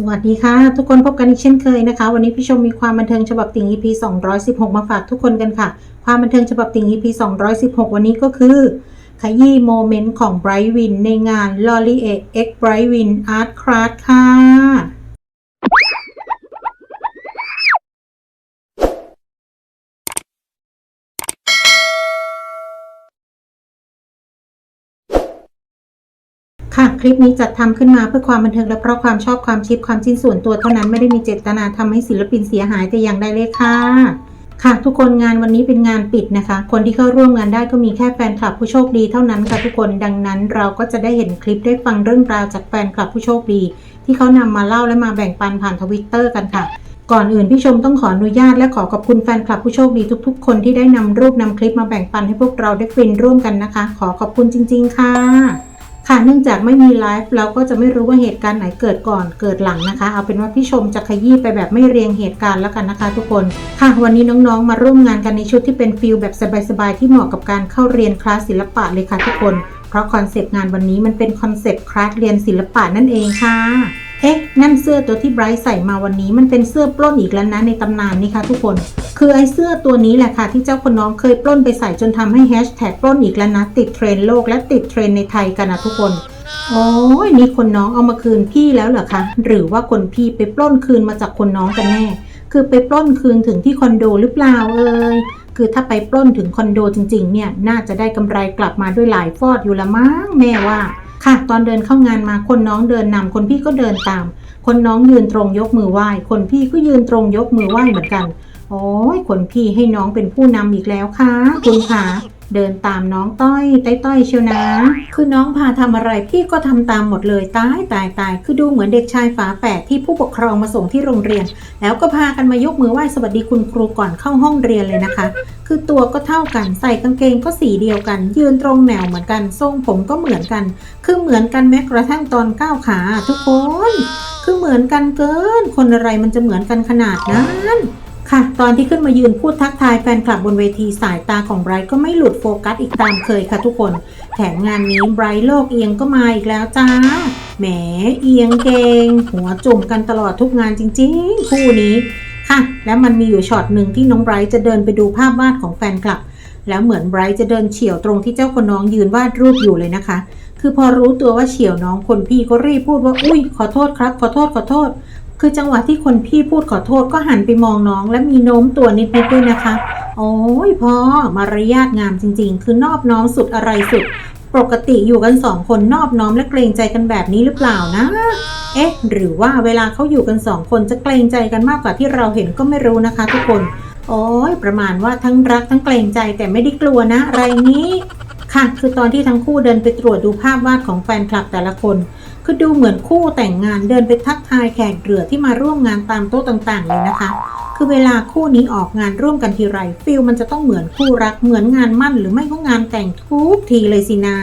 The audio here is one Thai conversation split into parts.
สวัสดีค่ะ ทุกคนพบกันอีกเช่นเคยนะคะ วันนี้พี่ชมมีความบันเทิงฉบับติ่ง EP 216 มาฝากทุกคนกันค่ะ ความบันเทิงฉบับติ่ง EP 216 วันนี้ก็คือ ขยี้โมเมนต์ของไบรท์วินในงาน l o r i e X Bright Win Art Craft ค่ะ ค่ะ คลิปนี้จัดทำขึ้นมาเพื่อความบันเทิงและเพราะความชอบความชิปความจิ้นส่วนตัวเท่านั้นไม่ได้มีเจตนาทำให้ศิลปินเสียหายแต่อย่างใดเลยค่ะ ค่ะ ทุกคนงานวันนี้เป็นงานปิดนะคะ คนที่เข้าร่วมงานได้ก็มีแค่แฟนคลับผู้โชคดีเท่านั้นค่ะทุกคนดังนั้นเราก็จะได้เห็นคลิปได้ฟังเรื่องราวจากแฟนคลับผู้โชคดี ที่เขานำมาเล่าและมาแบ่งปันผ่านทวิตเตอร์กันค่ะก่อนอื่นพี่ชมต้องขออนุญาตและขอขอบคุณแฟนคลับผู้โชคดีทุกๆ คนที่ได้นำรูปนำคลิปมาแบ่งปันให้พวกเราได้ฟินร่วมกันนะคะ ขอขอบคุณจริง ๆ ค่ะ ค่ะเนื่องจากไม่มีไลฟ์เราก็จะไม่รู้ว่าเหตุการณ์ไหนเกิดก่อนเกิดหลังนะคะ เอาเป็นว่าพี่ชมจะขยี้ไปแบบไม่เรียงเหตุการณ์แล้วกันนะคะ ทุกคนค่ะวันนี้น้องๆ มาร่วมงานกันในชุดที่เป็นฟิลแบบสบายๆที่เหมาะกับการเข้าเรียนคลาสศิลปะเลยค่ะทุกคน เพราะคอนเซปต์งานวันนี้มันเป็นคอนเซปต์คลาสเรียนศิลปะนั่นเองค่ะ เอ๊ะ นั่นเสื้อตัวที่ไบรท์ใส่มาวันนี้มันเป็นเสื้อปล้นอีกแล้วนะในตำนานนี่ค่ะทุกคน คือไอ้เสื้อตัวนี้แหละค่ะที่เจ้าคนน้องเคยปล้นไปใส่จนทำให้แฮชแท็กปล้นอีกแล้วนะติดเทรนโลกและติดเทรนในไทยกันนะทุกคน โอ้ยนี่คนน้องเอามาคืนพี่แล้วเหรอคะหรือว่าคนพี่ไปปล้นคืนมาจากคนน้องกันแน่ คือไปปล้นคืนถึงที่คอนโดหรือเปล่าเอ่ยคือถ้าไปปล้นถึงคอนโดจริงๆเนี่ยน่าจะได้กำไรกลับมาด้วยหลายฟอดอยู่ละมั้งแม่ว่า ค่ะ ตอนเดินเข้างานมาคนน้องเดินนำคนพี่ก็เดินตาม คนน้องยืนตรงยกมือไหว้ คนพี่ก็ยืนตรงยกมือไหว้เหมือนกัน โอ้ยคนพี่ให้น้องเป็นผู้นำอีกแล้วค่ะ คุณค่ะ เดินตามน้องต้อยต้อยต้อยเชียวนะ คือน้องพาทำอะไรพี่ก็ทำตามหมดเลยตายตายตายคือดูเหมือนเด็กชายฝาแฝดที่ผู้ปกครองมาส่งที่โรงเรียน แล้วก็พากันมายกมือไหว้สวัสดีคุณครูก่อนเข้าห้องเรียนเลยนะคะ คือตัวก็เท่ากันใส่กางเกงก็สีเดียวกัน ยืนตรงแนวเหมือนกัน ทรงผมก็เหมือนกัน คือเหมือนกันแม้กระทั่งตอนก้าวขาทุกคน คือเหมือนกันเกิน คนอะไรมันจะเหมือนกันขนาดนั้น ค่ะ ตอนที่ขึ้นมายืนพูดทักทายแฟนคลับบนเวทีสายตาของไบรท์ก็ไม่หลุดโฟกัสอีกตามเคยค่ะทุกคน แถมงานนี้ไบรท์โลกเอียงก็มาอีกแล้วจ้า แหมเอียงเกง หัวจุ่มกันตลอดทุกงานจริงๆ คู่นี้ค่ะ แล้วมันมีอยู่ช็อตหนึ่งที่น้องไบรท์จะเดินไปดูภาพวาดของแฟนคลับ แล้วเหมือนไบรท์จะเดินเฉี่ยวตรงที่เจ้าคนน้องยืนวาดรูปอยู่เลยนะคะ คือพอรู้ตัวว่าเฉี่ยวน้องคนพี่ก็รีบพูดว่า อุ้ยขอโทษครับ ขอโทษขอโทษ คือจังหวะที่คนพี่พูดขอโทษก็หันไปมองน้อง และมีโน้มตัวนิดๆด้วยนะคะ โอ้ยพ่อมารยาทงามจริง ๆ คือนอบน้อมสุดอะไรสุด ปกติอยู่กันสองคนนอบน้อมและเกรงใจกันแบบนี้หรือเปล่านะ เอ๊ะ หรือว่าเวลาเขาอยู่กันสองคนจะเกรงใจกันมากกว่าที่เราเห็นก็ไม่รู้นะคะ ทุกคน โอ้ยประมาณว่าทั้งรักทั้งเกรงใจแต่ไม่ได้กลัวนะ อะไรนี้ ค่ะ คือตอนที่ทั้งคู่เดินไปตรวจดูภาพวาดของแฟนคลับแต่ละคน คือดูเหมือนคู่แต่งงานเดินไปทักทายแขกเรือที่มาร่วมงานตามโต๊ะต่างๆ เลยนะคะ คือเวลาคู่นี้ออกงานร่วมกันทีไรฟิลมันจะต้องเหมือนคู่รักเหมือนงานมั่น หรือไม่ก็งานแต่งทุกทีเลยสินา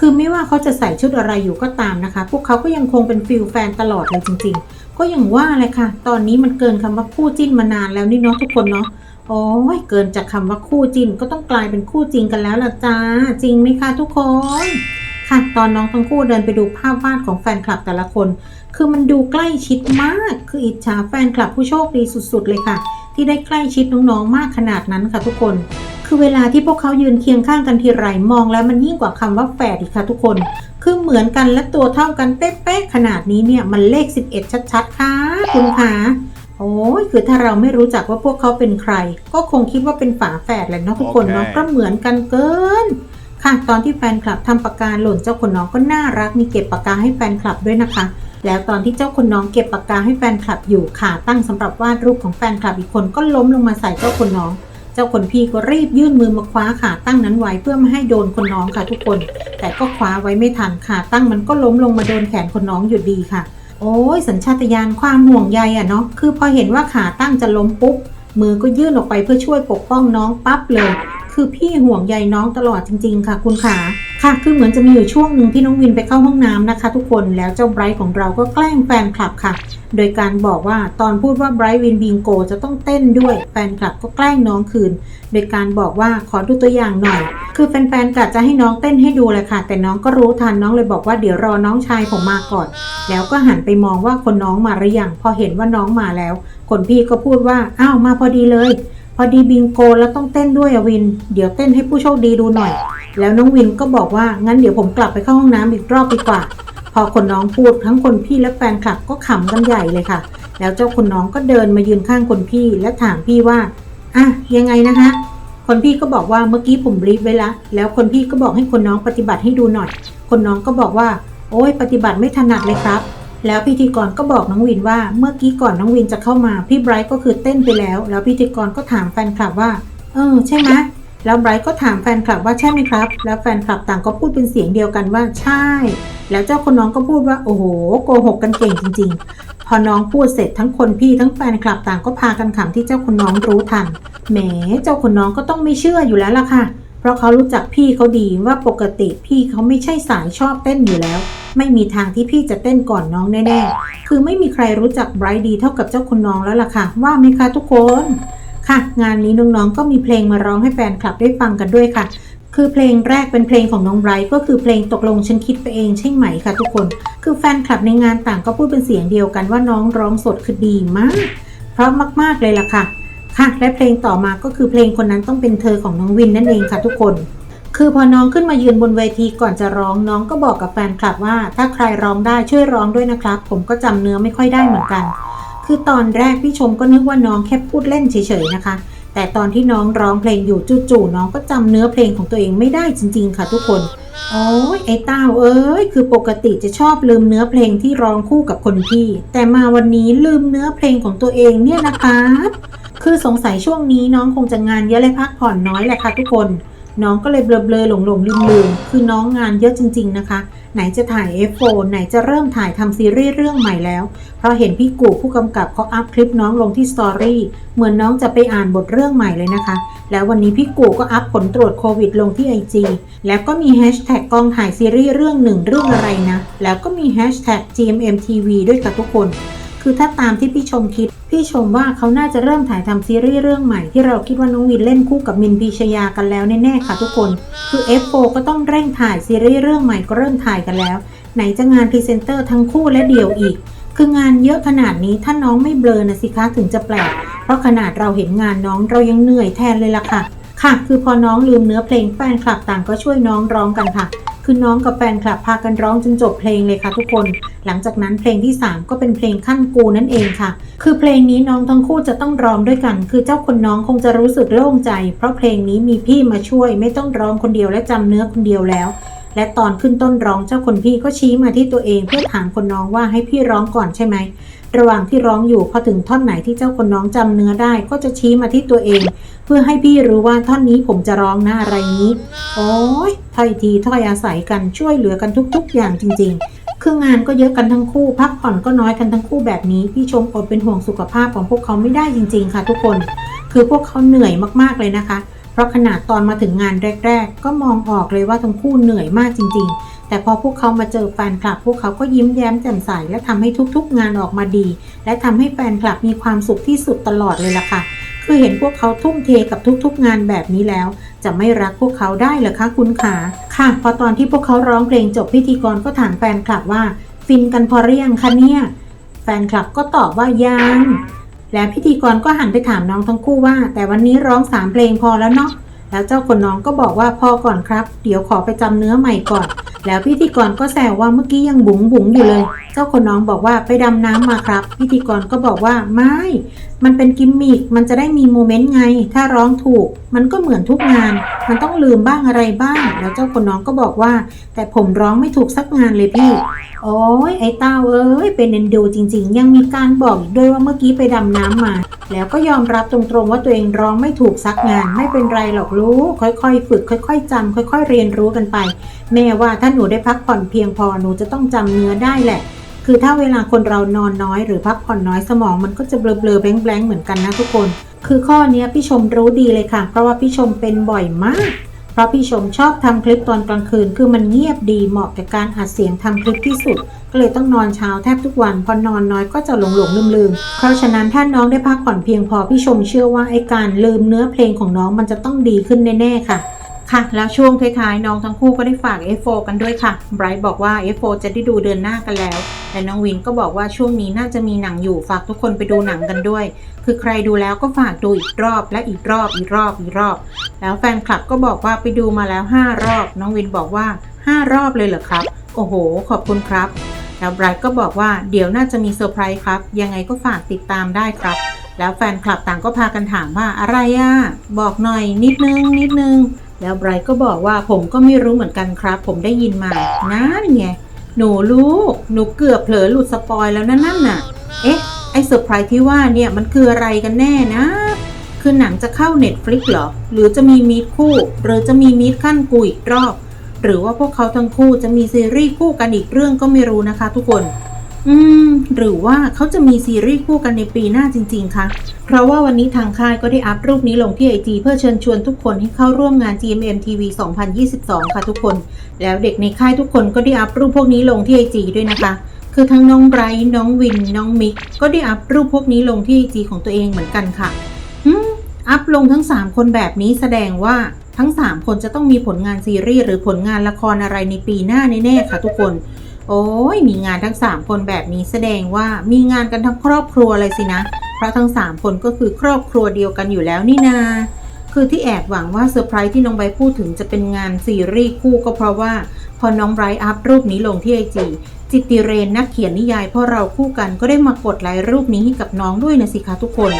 คือไม่ว่าเขาจะใส่ชุดอะไรอยู่ก็ตามนะคะ พวกเขาก็ยังคงเป็นฟิลแฟนตลอดเลยจริง ๆ ก็อย่างว่าเลยค่ะ ตอนนี้มันเกินคำว่าคู่จิ้นมานานแล้วนี่เนาะทุกคนเนาะโอ้ยเกินจากคำว่าคู่จิ้นก็ต้องกลายเป็นคู่จริงกันแล้วล่ะจ้า จริงไหมคะทุกคน ค่ะ ตอนน้องทั้งคู่เดินไปดูภาพวาดของแฟนคลับแต่ละคน คือมันดูใกล้ชิดมาก คืออิจฉาแฟนคลับผู้โชคดีสุด ๆ เลยค่ะ ที่ได้ใกล้ชิดน้องๆมากขนาดนั้นค่ะทุกคน คือเวลาที่พวกเขายืนเคียงข้างกันทีไรมองแล้วมันยิ่งกว่าคำว่าแฝดอีกค่ะทุกคน คือเหมือนกันและตัวเท่ากันเป๊ะๆขนาดนี้เนี่ยมันเลข 11 ชัดๆ ค่ะคุณคะโอ้ยคือถ้าเราไม่รู้จักว่าพวกเขาเป็นใคร ก็คงคิดว่าเป็นฝาแฝดแหละเนาะทุกคนเนาะโอเคก็เหมือนกันเกิน ค่ะตอนที่แฟนคลับทำปากกาหล่นเจ้าคนน้องก็น่ารักมีเก็บปากกาให้แฟนคลับด้วยนะคะ แล้วตอนที่เจ้าคนน้องเก็บปากกาให้แฟนคลับอยู่ขาตั้งสำหรับวาดรูปของแฟนคลับอีกคนก็ล้มลงมาใส่เจ้าคนน้อง เจ้าคนพี่ก็รีบยื่นมือมาคว้าขาตั้งนั้นไว้เพื่อไม่ให้โดนคนน้องค่ะทุกคน แต่ก็คว้าไว้ไม่ทันขาตั้งมันก็ล้มลงมาโดนแขนคนน้องอยู่ดีค่ะ โอ้ยสัญชาตญาณความห่วงใยอะเนาะคือพอเห็นว่าขาตั้งจะล้มปุ๊บมือก็ยื่นออกไปเพื่อช่วยปกป้องน้องปั๊บเลย คือพี่ห่วงใยน้องตลอดจริง ๆ ค่ะ คุณขาค่ะ คือเหมือนจะมีอยู่ช่วงหนึ่งที่น้องวินไปเข้าห้องน้ำนะคะ ทุกคนแล้วเจ้าไบรท์ของเราก็แกล้งแฟนคลับค่ะ โดยการบอกว่าตอนพูดว่าไบรท์วินบิงโกจะต้องเต้นด้วยแฟนคลับก็แกล้งน้องคืน โดยการบอกว่าขอดูตัวอย่างหน่อย คือแฟนๆกะจะให้น้องเต้นให้ดูเลยค่ะ แต่น้องก็รู้ทันน้องเลยบอกว่าเดี๋ยวรอน้องชายผมมาก่อน แล้วก็หันไปมองว่าคนน้องมาหรือยังพอเห็นว่าน้องมาแล้ว คนพี่ก็พูดว่าอ้าวมาพอดีเลย อดีบิงโกแล้วต้องเต้นด้วยอะวิน เดี๋ยวเต้นให้ผู้โชคดีดูหน่อย แล้วน้องวินก็บอกว่างั้นเดี๋ยวผมกลับไปเข้าห้องน้ำอีกรอบดีกว่า พอคนน้องพูดทั้งคนพี่และแฟนคลับก็ขำกันใหญ่เลยค่ะ แล้วเจ้าคนน้องก็เดินมายืนข้างคนพี่และถามพี่ว่าอะยังไงนะฮะคนพี่ก็บอกว่าเมื่อกี้ผมรีฟไว้ละ แล้วคนพี่ก็บอกให้คนน้องปฏิบัติให้ดูหน่อย คนน้องก็บอกว่า โอ้ยปฏิบัติไม่ถนัดเลยครับ แล้วพิธีกรก็บอกน้องวินว่า เมื่อกี้ก่อนน้องวินจะเข้ามาพี่ไบรท์ก็คือเต้นไปแล้ว แล้วพิธีกรก็ถามแฟนคลับว่า เออ ใช่ไหมแล้วไบรท์ก็ถามแฟนคลับว่าใช่ไหมครับ แล้วแฟนคลับต่างก็พูดเป็นเสียงเดียวกันว่าใช่ แล้วเจ้าคนน้องก็พูดว่าโอ้โหโกหกกันเก่งจริง ๆ พอน้องพูดเสร็จทั้งคนพี่ทั้งแฟนคลับต่างก็พากันขำที่เจ้าคนน้องรู้ทันแหมเจ้าคนน้องก็ต้องไม่เชื่ออยู่แล้วล่ะค่ะ เพราะเขารู้จักพี่เขาดีว่าปกติพี่เขาไม่ใช่สายชอบเต้นอยู่แล้ว ไม่มีทางที่พี่จะเต้นก่อนน้องแน่ๆ คือไม่มีใครรู้จักไบรท์ดีเท่ากับเจ้าคนน้องแล้วล่ะค่ะ ว่าไหมคะทุกคน ค่ะ งานนี้น้องๆ ก็มีเพลงมาร้องให้แฟนคลับได้ฟังกันด้วยค่ะ คือเพลงแรกเป็นเพลงของน้องไบรท์ก็คือเพลงตกลงฉันคิดไปเองใช่ไหมคะทุกคน คือแฟนคลับในงานต่างก็พูดเป็นเสียงเดียวกันว่าน้องร้องสดคือดีมาก เพราะมากๆเลยล่ะค่ะ ค่ะ และเพลงต่อมาก็คือเพลงคนนั้นต้องเป็นเธอของน้องวินนั่นเองค่ะทุกคน คือพอน้องขึ้นมายืนบนเวทีก่อนจะร้องน้องก็บอกกับแฟนคลับว่า ถ้าใครร้องได้ช่วยร้องด้วยนะครับ ผมก็จำเนื้อไม่ค่อยได้เหมือนกัน คือตอนแรกพี่ชมก็นึกว่าน้องแค่พูดเล่นเฉยๆนะคะ แต่ตอนที่น้องร้องเพลงอยู่จู่ๆน้องก็จำเนื้อเพลงของตัวเองไม่ได้จริง ๆ ค่ะทุกคนโอ้ยไอ้เต้าเอ้ยคือปกติจะชอบลืมเนื้อเพลงที่ร้องคู่กับคนพี่ แต่มาวันนี้ลืมเนื้อเพลงของตัวเองเนี่ยนะครับคือสงสัยช่วงนี้น้องคงจะงานเยอะและพักผ่อนน้อยแหละค่ะทุกคน น้องก็เลยเบลอๆหลงๆลืมๆคือน้องงานเยอะจริง ๆนะคะ ไหนจะถ่าย F4 ไหนจะเริ่มถ่ายทำซีรีส์เรื่องใหม่แล้ว เพราะเห็นพี่กูผู้กำกับเขาอัพคลิปน้องลงที่สตอรี่เหมือนน้องจะไปอ่านบทเรื่องใหม่เลยนะคะ แล้ววันนี้พี่กูก็อัพผลตรวจโควิดลงที่ IG แล้วก็มีแฮชแท็กกองถ่ายซีรีส์เรื่องหนึ่งเรื่องอะไรนะ แล้วก็มีแฮชแท็ก GMMTV ด้วยค่ะทุกคน คือถ้าตามที่พี่ชมคิด พี่ชมว่าเขาน่าจะเริ่มถ่ายทำซีรีส์เรื่องใหม่ที่เราคิดว่าน้องวินเล่นคู่กับมินพีชยากันแล้วแน่ๆค่ะทุกคน คือ F4 ก็ต้องเร่งถ่ายซีรีส์เรื่องใหม่ก็เริ่มถ่ายกันแล้ว ไหนจะงานพรีเซนเตอร์ทั้งคู่และเดี่ยวอีก คืองานเยอะขนาดนี้ถ้าน้องไม่เบลอนะสิคะถึงจะแปลก เพราะขนาดเราเห็นงานน้องเรายังเหนื่อยแทนเลยล่ะค่ะ ค่ะ คือพอน้องลืมเนื้อเพลงแฟนคลับต่างก็ช่วยน้องร้องกันค่ะคือน้องกับแฟนคลับพากันร้องจนจบเพลงเลยค่ะทุกคน หลังจากนั้นเพลงที่ 3 ก็เป็นเพลงขั้นกูนั่นเองค่ะ คือเพลงนี้น้องทั้งคู่จะต้องร้องด้วยกัน คือเจ้าคนน้องคงจะรู้สึกโล่งใจ เพราะเพลงนี้มีพี่มาช่วย ไม่ต้องร้องคนเดียวและจำเนื้อคนเดียวแล้ว และตอนขึ้นต้นร้องเจ้าคนพี่ก็ชี้มาที่ตัวเองเพื่อถามคนน้องว่าให้พี่ร้องก่อนใช่ไหม ระหว่างที่ร้องอยู่พอถึงท่อนไหนที่เจ้าคนน้องจำเนื้อได้ ก็จะชี้มาที่ตัวเอง เพื่อให้พี่รู้ว่าท่อนนี้ผมจะร้องหนะอะไรนี้ โอ้ยถ้อยทีถ้อยอาศัยกันช่วยเหลือกันทุก ๆ อย่างจริง ๆ คืองานก็เยอะกันทั้งคู่ พักผ่อนก็น้อยกันทั้งคู่แบบนี้ พี่ชมอดเป็นห่วงสุขภาพของพวกเขาไม่ได้จริง ๆ ค่ะ ทุกคน คือพวกเขาเหนื่อยมากๆเลยนะคะ เพราะขนาดตอนมาถึงงานแรก ๆ ก็มองออกเลยว่าทั้งคู่เหนื่อยมากจริง ๆ แต่พอพวกเขามาเจอแฟนคลับ พวกเขาก็ยิ้มแย้มแจ่มใส และทำให้ทุกๆ งานออกมาดี และทำให้แฟนคลับมีความสุขที่สุดตลอดเลยล่ะค่ะ คือเห็นพวกเขาทุ่มเทกับทุกๆ งานแบบนี้แล้ว จะไม่รักพวกเขาได้หรอคะคุณขาค่ะ พอตอนที่พวกเขาร้องเพลงจบพิธีกรก็ถามแฟนคลับว่า ฟินกันพอหรือยังคะเนี่ยแฟนคลับก็ตอบว่ายังและพิธีกรก็หันไปถามน้องทั้งคู่ว่า แต่วันนี้ร้องสามเพลงพอแล้วเนาะ แล้วเจ้าคนน้องก็บอกว่าพอก่อนครับ เดี๋ยวขอไปจำเนื้อใหม่ก่อน แล้วพิธีกรก็แซวว่าเมื่อกี้ยังบุ๋งบุ๋งอยู่เลย เจ้าคนน้องบอกว่าไปดำน้ำมาครับ พิธีกรก็บอกว่าไม่ มันเป็นกิมมิค มันจะได้มีโมเมนต์ไง ถ้าร้องถูก มันก็เหมือนทุกงาน มันต้องลืมบ้างอะไรบ้าง แล้วเจ้าคนน้องก็บอกว่า แต่ผมร้องไม่ถูกสักงานเลยพี่ โอ้ยไอ้เต้าเอ้ย เป็นเอ็นดูจริง ๆ ยังมีการบอกด้วยว่าเมื่อกี้ไปดำน้ำมา แล้วก็ยอมรับตรงๆว่าตัวเองร้องไม่ถูกสักงาน ไม่เป็นไรหรอกรู้ค่อยๆ ฝึก ค่อย ๆจำค่อย ๆ เรียนรู้กันไป แม่ว่าถ้าหนูได้พักผ่อนเพียงพอหนูจะต้องจำเนื้อได้แหละคือถ้าเวลาคนเรานอนน้อยหรือพักผ่อนน้อยสมองมันก็จะเบลอๆแบงๆเหมือนกันนะทุกคน คือข้อนี้พี่ชมรู้ดีเลยค่ะ เพราะว่าพี่ชมเป็นบ่อยมาก เพราะพี่ชมชอบทำคลิปตอนกลางคืน คือมันเงียบดีเหมาะกับการอัดเสียงทำคลิปที่สุด ก็เลยต้องนอนเช้าแทบทุกวัน พอนอนน้อยก็จะหลงหลงลืมลืมๆเพราะฉะนั้นถ้าน้องได้พักผ่อนเพียงพอพี่ชมเชื่อว่าไอ้การลืมเนื้อเพลงของน้องมันจะต้องดีขึ้นแน่ๆค่ะ ค่ะแล้วช่วงท้ายๆน้องทั้งคู่ก็ได้ฝาก F4 กันด้วยค่ะไบรท์บอกว่า F4 จะได้ดูเดือนหน้ากันแล้ว และน้องวินก็บอกว่าช่วงนี้น่าจะมีหนังอยู่ฝากทุกคนไปดูหนังกันด้วย คือใครดูแล้วก็ฝากดูอีกรอบและอีกรอบอีกรอบอีกรอบ แล้วแฟนคลับก็บอกว่าไปดูมาแล้ว 5 รอบ น้องวินบอกว่า 5 รอบเลยเหรอครับ โอ้โห ขอบคุณครับ แล้วไบรท์ก็บอกว่าเดี๋ยวน่าจะมีเซอร์ไพรส์ครับยังไงก็ฝากติดตามได้ครับ แล้วแฟนคลับต่างก็พากันถามว่าอะไรอะบอกหน่อยนิดนึงนิดนึง แล้วไบรท์ก็บอกว่าผมก็ไม่รู้เหมือนกันครับ ผมได้ยินมานั่นไง หนูลูกหนูเกือบเผลอหลุดสปอยแล้วนะนั่นน่ะ เอ๊ะ ไอเซอร์ไพรส์ที่ว่าเนี่ยมันคืออะไรกันแน่นะ คือหนังจะเข้า Netflix เหรอ หรือจะมีมีดคู่ หรือจะมีมีดขั้นกูอีกรอบ หรือว่าพวกเขาทั้งคู่จะมีซีรีส์คู่กันอีกเรื่องก็ไม่รู้นะคะ ทุกคน อืม หรือว่าเขาจะมีซีรีส์คู่กันในปีหน้าจริง ๆ คะ เพราะว่าวันนี้ทางค่ายก็ได้อัพรูปนี้ลงที่ไอจีเพื่อเชิญชวนทุกคนให้เข้าร่วมงาน GMM TV 2022 ค่ะทุกคน แล้วเด็กในค่ายทุกคนก็ได้อัพรูปพวกนี้ลงที่ไอจีด้วยนะคะ คือทั้งน้องไบรท์น้องวิน น้องมิก ก็ได้อัพรูปพวกนี้ลงที่ไอจีของตัวเองเหมือนกันค่ะอืมอัพลงทั้ง 3 คนแบบนี้แสดงว่าทั้ง 3 คนจะต้องมีผลงานซีรีส์หรือผลงานละครอะไรในปีหน้าแน่ๆค่ะทุกคน โอ้ยมีงานทั้ง3คนแบบนี้แสดงว่ามีงานกันทั้งครอบครัวเลยสินะ เพราะทั้ง3คนก็คือครอบครัวเดียวกันอยู่แล้วนี่นา คือที่แอบหวังว่าเซอร์ไพรส์ที่น้องไบร์พูดถึงจะเป็นงานซีรีส์คู่ก็เพราะว่าพอน้องไบรท์อัพรูปนี้ลงที่ไอจีจิตติเรนนักเขียนนิยายพราะเราคู่กันก็ได้มากดไลค์รูปนี้ให้กับน้องด้วยนะสิคะทุกคน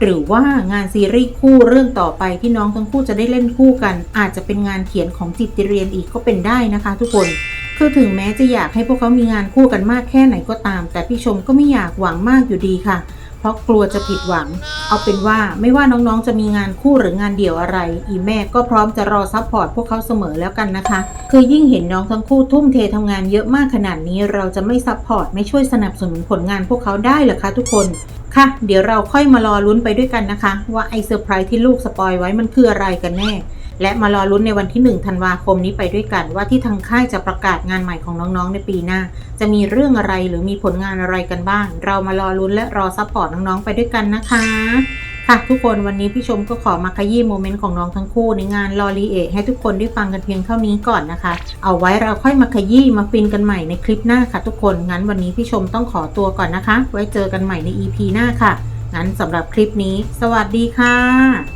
หรือว่างานซีรีส์คู่เรื่องต่อไปที่น้องทั้งคู่จะได้เล่นคู่กัน อาจจะเป็นงานเขียนของจิตติเรียนอีกก็เป็นได้นะคะ ทุกคน คือถึงแม้จะอยากให้พวกเขามีงานคู่กันมากแค่ไหนก็ตาม แต่พี่ชมก็ไม่อยากหวังมากอยู่ดีค่ะ เพราะกลัวจะผิดหวัง เอาเป็นว่าไม่ว่าน้องๆจะมีงานคู่หรืองานเดี่ยวอะไร อีแม่ก็พร้อมจะรอซัพพอร์ตพวกเขาเสมอแล้วกันนะคะ คือยิ่งเห็นน้องทั้งคู่ทุ่มเททำงานเยอะมากขนาดนี้ เราจะไม่ซัพพอร์ตไม่ช่วยสนับสนุนผลงานพวกเขาได้หรอคะทุกคนค่ะเดี๋ยวเราค่อยมารอลุ้นไปด้วยกันนะคะ ว่าไอเซอร์ไพรส์ที่ลูกสปอยไว้มันคืออะไรกันแน่ และมารอลุ้นในวันที่ 1 ธันวาคมนี้ไปด้วยกัน ว่าที่ทางค่ายจะประกาศงานใหม่ของน้องๆ ในปีหน้า จะมีเรื่องอะไรหรือมีผลงานอะไรกันบ้าง เรามารอลุ้นและรอซัพพอร์ตน้องๆ ไปด้วยกันนะคะ ค่ะทุกคนวันนี้พี่ชมก็ขอมาขยี้โมเมนต์ของน้องทั้งคู่ในงานลอรีเอให้ทุกคนได้ฟังกันเพียงเท่านี้ก่อนนะคะ เอาไว้เราค่อยมาขยี้มาฟินกันใหม่ในคลิปหน้าค่ะ ทุกคนงั้นวันนี้พี่ชมต้องขอตัวก่อนนะคะ ไว้เจอกันใหม่ใน EP หน้าค่ะงั้นสำหรับคลิปนี้ สวัสดีค่ะ